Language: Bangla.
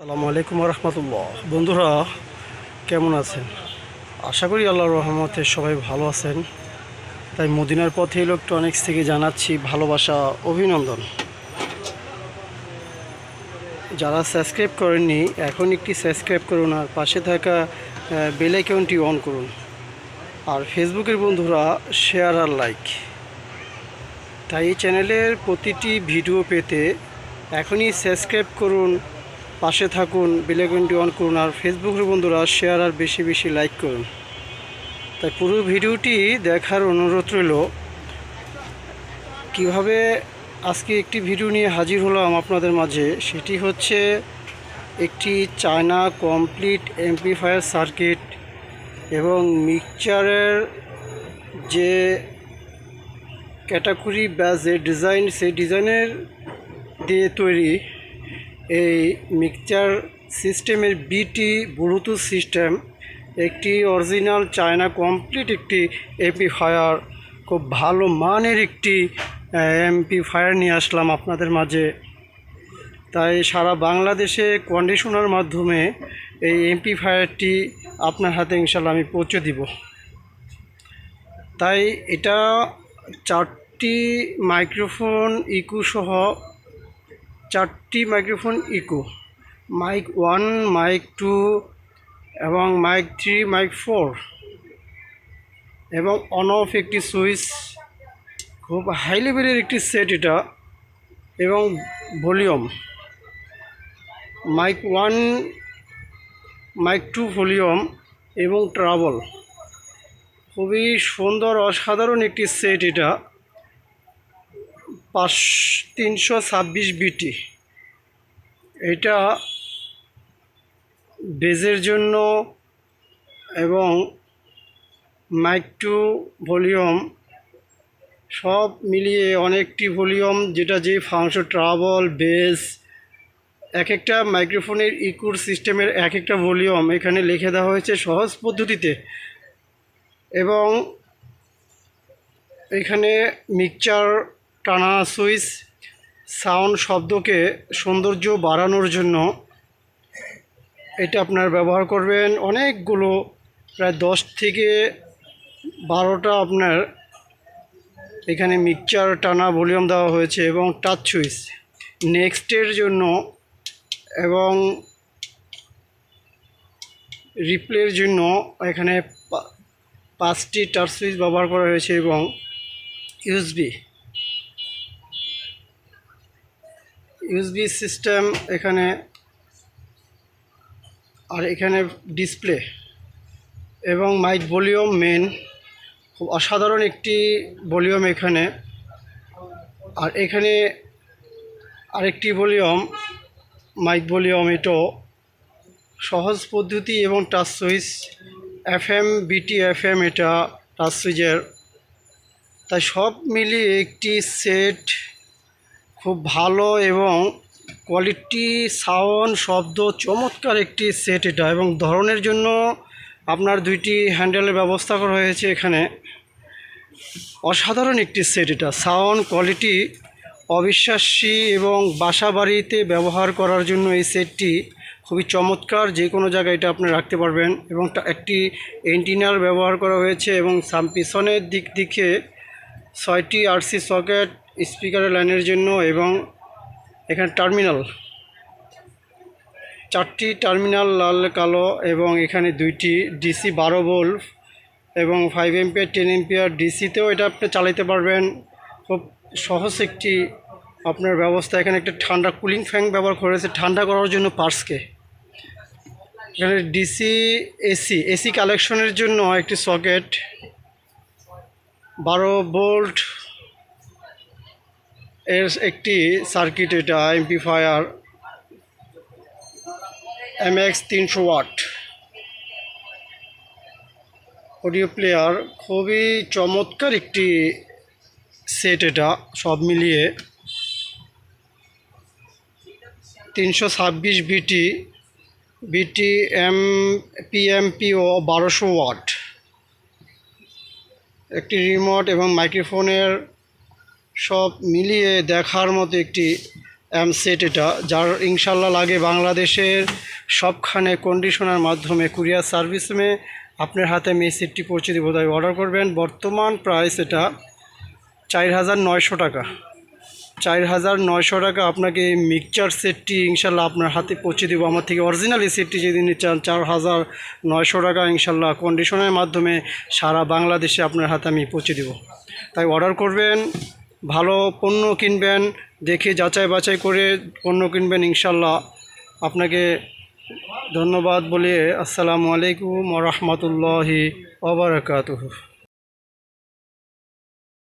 আসসালামু আলাইকুম রহমতুল্লাহ। বন্ধুরা, কেমন আছেন? আশা করি আল্লাহ রহমতে সবাই ভালো আছেন। তাই মদিনার পথে ইলেকট্রনিক্স থেকে জানাচ্ছি ভালোবাসা, অভিনন্দন। যারা সাবস্ক্রাইব করেননি, এখন একটি সাবস্ক্রাইব করুন আর পাশে থাকা বেল আইকনটি অন করুন। আর ফেসবুকের বন্ধুরা শেয়ার আর লাইক তাই চ্যানেলের প্রতিটি ভিডিও পেতে এখনই সাবস্ক্রাইব করুন পাশে থাকুন বেলাইকনটি অন করুন, আর ফেসবুকের বন্ধুরা শেয়ার আর বেশি বেশি লাইক করুন। তাই পুরো ভিডিওটি দেখার অনুরোধ রইল, কীভাবে আজকে একটি ভিডিও নিয়ে হাজির হলাম আপনাদের মাঝে, সেটি হচ্ছে একটি চায়না কমপ্লিট এমপ্লিফায়ার সার্কিট এবং মিক্সচারের যে ক্যাটাগরি বা যে ডিজাইন, সেই ডিজাইনের দিয়ে তৈরি। এই মিক্সচার সিস্টেমের বিটি ব্লুটুথ সিস্টেম একটি অরিজিনাল চায়না কমপ্লিট একটি এমপিফায়ার খুব ভালো মানের একটি এমপিফায়ার নিয়ে আসলাম আপনাদের মাঝে। তাই সারা বাংলাদেশে কন্ডিশনার মাধ্যমে এই এমপিফায়ারটি আপনার হাতে ইনশাল্লাহ আমি পৌঁছে দিব। তাই এটা চারটি মাইক্রোফোন ইকু সহ চারটি microphone echo mic one mic two এবং মাইক থ্রি মাইক ফোর এবং অন অফ একটি সুইচ খুব হাই লেভেলের একটি সেট এটা এবং volume mic one mic two volume এবং ট্রাবল খুবই সুন্দর, অসাধারণ একটি সেট এটা। পাঁচ তিনশো ছাব্বিশ বিটি। এটা বেজের জন্য এবং মাইক টু ভলিউম সব মিলিয়ে অনেকটি ভলিউম, যেটা যে ফাংশন ট্রাবল, বেস এক একটা মাইক্রোফোনের ইকুর সিস্টেমের এক একটা ভলিউম এখানে লিখে দেওয়া হয়েছে সহজ পদ্ধতিতে। এবং এখানে মিক্সচার টানা সুইচ সাউন্ড শব্দকে সৌন্দর্য বাড়ানোর জন্য এটা আপনার ব্যবহার করবেন। অনেকগুলো প্রায় দশ থেকে বারোটা আপনার এখানে মিক্সচার টানা ভলিউম দেওয়া হয়েছে এবং টাচ সুইচ। নেক্সটের জন্য এবং রিপ্লের জন্য এখানে পাঁচটি টাচ সুইচ ব্যবহার করা হয়েছে এবং ইউএসবি। ইউএসবি সিস্টেম এখানে আর এখানে ডিসপ্লে এবং মাইক ভলিউম মেন খুব অসাধারণ একটি ভলিউম এখানে। আর এখানে আরেকটি ভলিউম মাইক ভলিউম এটাও। সহজ পদ্ধতি এবং touch switch F M BT F M এটা টাচ সুইচের তাই সব মিলিয়ে একটি সেট খুব ভালো এবং কোয়ালিটি সাউন্ড শব্দ চমৎকার একটি সেট এটা এবং ধরনের জন্য আপনার দুইটি হ্যান্ডেলের ব্যবস্থা করা হয়েছে এখানে। অসাধারণ একটি সেট এটা। সাউন্ড কোয়ালিটি অবিশ্বাসী এবং বাসা বাড়িতে ব্যবহার করার জন্য এই সেটটি খুবই চমৎকার। যে কোনো জায়গায় এটা আপনি রাখতে পারবেন এবং একটি এন্টিনার ব্যবহার করা হয়েছে এবং সাম পিছনের দিক দিকে ছয়টি আরসি সকেট স্পিকারের লাইনের জন্য এবং এখানে টার্মিনাল। চারটি টার্মিনাল, লাল, কালো এবং এখানে দুইটি ডিসি বারো ভোল্ট এবং ফাইভ এমপিয়ার টেন এমপিয়ার ডিসিতেও এটা আপনি চালাতে পারবেন। খুব সহজ একটি আপনার ব্যবস্থা। এখানে একটা ঠান্ডা কুলিং ফ্যান ব্যবহার করেছে ঠান্ডা করার জন্য পার্সকে। এখানে ডিসি, এসি এসি কালেকশনের জন্য একটি সকেট বারো ভোল্ট এর একটি সার্কিট এটা এমপিফায়ার এম এক্স তিনশো ওয়াট। অডিও প্লেয়ার খুবই চমৎকার একটি সেট এটা, সব মিলিয়ে। তিনশো ছাব্বিশ বিটি বিটি এম পিএমপিও বারোশো ওয়াট। একটি রিমোট এবং মাইক্রোফোনের সব মিলিয়ে দেখার মতো একটি এম সেট এটা, যার ইনশাল্লাহ লাগে বাংলাদেশের সবখানে কন্ডিশনার মাধ্যমে কুরিয়ার সার্ভিসমে আপনার হাতে আমি এই সেটটি পৌঁছে দেবো। তাই অর্ডার করবেন। বর্তমান প্রাইস এটা চার হাজার নয়শো টাকা। চার হাজার নয়শো টাকা আপনাকে এই মিক্সচার সেটটি ইনশাল্লাহ আপনার হাতে পৌঁছে দেবো। আমার থেকে অরিজিনাল এই সেটটি যদি চান চার হাজার নয়শো টাকা ইনশাল্লাহ কন্ডিশনের মাধ্যমে সারা বাংলাদেশে আপনার হাতে আমি পৌঁছে দেবো। তাই অর্ডার করবেন। ভালো পণ্য কিনবেন, দেখে যাচাই বাছাই করে পণ্য কিনবেন ইনশাল্লাহ আপনাকে ধন্যবাদ বলে আসসালামু আলাইকুম রহমতুল্লাহি ওবরাকাতুহ